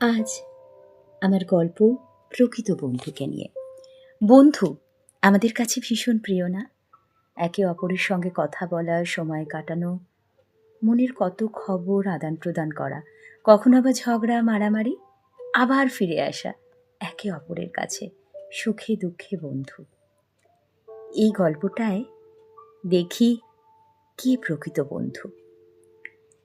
আজ আমার গল্প প্রকৃত বন্ধুকে নিয়ে। বন্ধু আমাদের কাছে ভীষণ প্রিয় না? একে অপরের সঙ্গে কথা বলা, সময় কাটানো, মনের কত খবর আদান প্রদান করা, কখনো আবার ঝগড়া, মারামারি, আবার ফিরে আসা, একে অপরের কাছে সুখে দুঃখে বন্ধু। এই গল্পটায় দেখি কে প্রকৃত বন্ধু।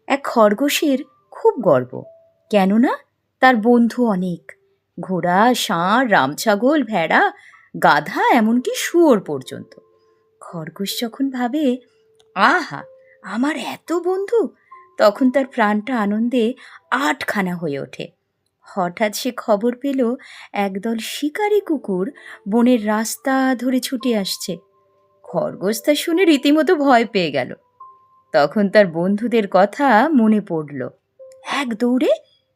এক খরগোশের খুব গর্ব, কেননা তার বন্ধু অনেক। ঘোড়া, ষাঁড়, রামছাগল, ভেড়া, গাধা এমনকি শুয়োর পর্যন্ত। খরগোশ যখন ভাবে, আহা, আমার এত বন্ধু! তখন তার প্রাণটা আনন্দে আটখানা হয়ে ওঠে। হঠাৎ সে খবর পেল, একদল শিকারি কুকুর বনের রাস্তা ধরে ছুটে আসছে। খরগোশ তা শুনে রীতিমতো ভয় পেয়ে গেল। তখন তার বন্ধুদের কথা মনে পড়ল। এক দৌড়ে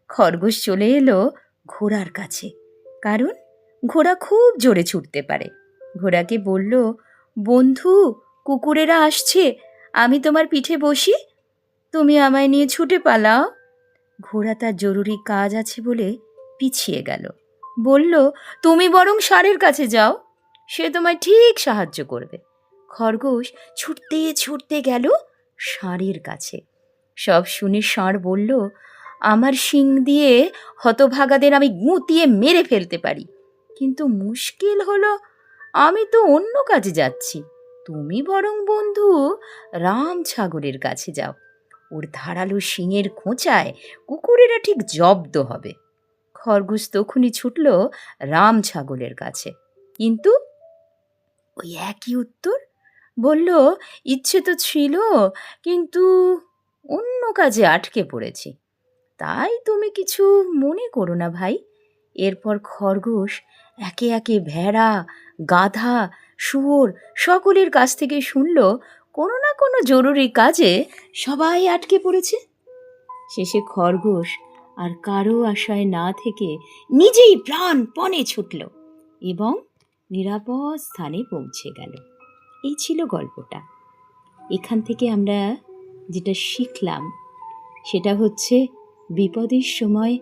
খরগোশ চলে এলো ঘোড়ার কাছে। কারণ ঘোড়া খুব জোরে ছুটতে পারে। ঘোড়াকে বলল, বন্ধু, কুকুরেরা আসছে। আমি তোমার পিঠে বসি। তুমি আমায় নিয়ে ছুটে পালাও। ঘোড়া তার জরুরি কাজ আছে বলে পিছিয়ে গেল। বলল, তুমি বরং ষাঁড়ের কাছে যাও। সে তোমায় ঠিক সাহায্য করবে। খরগোশ ছুটতে ছুটতে গেল ষাঁড়ের কাছে। সব শুনে ষাঁড় বলল আমার শিং দিয়ে হতভাগাদের আমি গুঁতিয়ে মেরে ফেলতে পারি। কিন্তু মুশকিল হলো, আমি তো অন্য কাজে যাচ্ছি। তুমি বরং বন্ধু রাম ছাগলের কাছে যাও। ওর ধারালো শিঙের খোঁচায় কুকুরেরা ঠিক জব্দ হবে। খরগোশ তখনই ছুটল রাম ছাগলের কাছে। কিন্তু ওই একই উত্তর? বলল, ইচ্ছে তো ছিল, কিন্তু অন্য কাজে আটকে পড়েছি। তাই তুমি কিছু মনে করো না ভাই। এরপর খরগোশ একে একে ভেড়া, গাধা, শুয়োর সকলের কাছ থেকে শুনল, কোনো না কোনো জরুরি কাজে সবাই আটকে পড়েছে। শেষে খরগোশ আর কারও আশায় না থেকে নিজেই প্রাণপণে ছুটল এবং নিরাপদ স্থানে পৌঁছে গেল। এই ছিল গল্পটা। এখান থেকে আমরা যেটা শিখলাম, সেটা হচ্ছে বিপদের সময়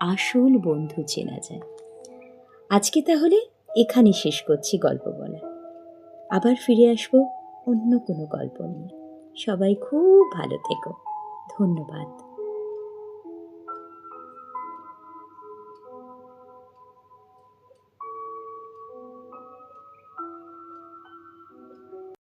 আসল বন্ধু চেনা যায়। আজকে তাহলে এখানে শেষ করছি গল্প বলা আবার ফিরে আসব অন্য কোনো গল্প নিয়ে। সবাই খুব ভালো থেকো। ধন্যবাদ।